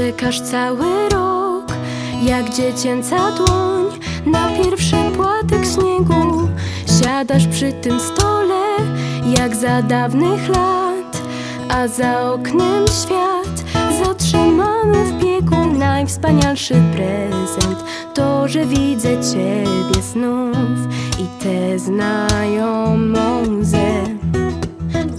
już cały rok Jak dziecięca dłoń. Na pierwszy płatek śniegu Siadasz przy tym stole jak za dawnych lat. A za oknem świat zatrzymany w biegu. Najwspanialszy prezent to, że widzę Ciebie znów I tę znajomą łzę.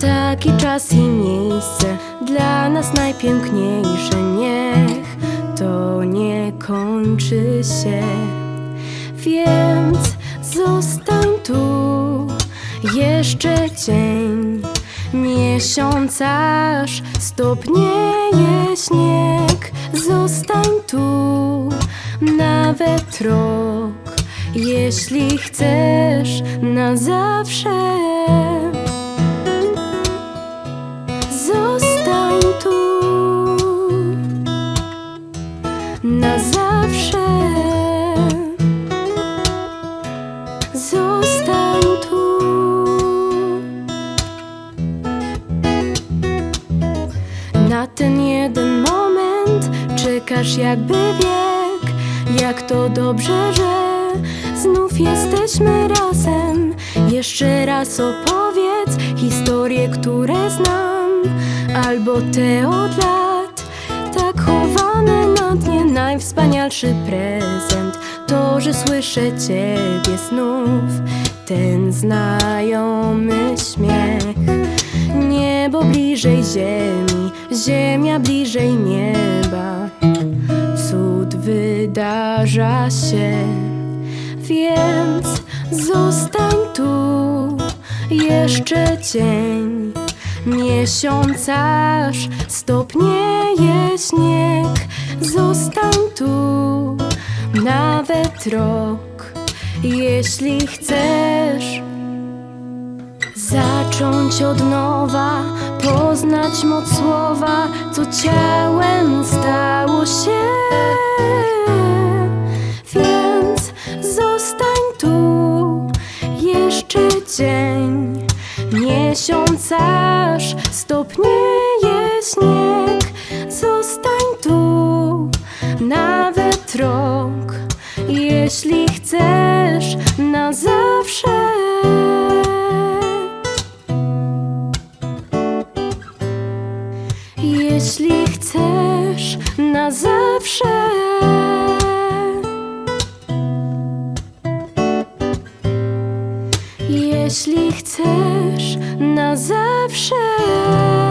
Taki czas i miejsce dla nas najpiękniejsze. Niech to nie kończy się, więc zostań tu jeszcze cień. Miesiąc aż stopnieje śnieg. Zostań tu nawet rok, jeśli chcesz na zawsze. Na zawsze. Zostań tu. Na ten jeden moment czekasz jakby wiek. Jak to dobrze, że znów jesteśmy razem. Jeszcze raz opowiedz historie, które znam, albo te od lat, Najwspanialszy prezent to, że słyszę Ciebie znów. Ten znajomy śmiech. Niebo bliżej ziemi, ziemia bliżej nieba. Cud wydarza się, więc zostań tu jeszcze cień. Miesiąc aż stopnieje śnieg. Zostań tu nawet rok, jeśli chcesz. Zacząć od nowa, poznać moc słowa, co ciałem stało się. Więc zostań tu jeszcze dzień, miesiąc aż stopnieje śnieg. Jeśli chcesz na zawsze. Jeśli chcesz na zawsze. Jeśli chcesz na zawsze.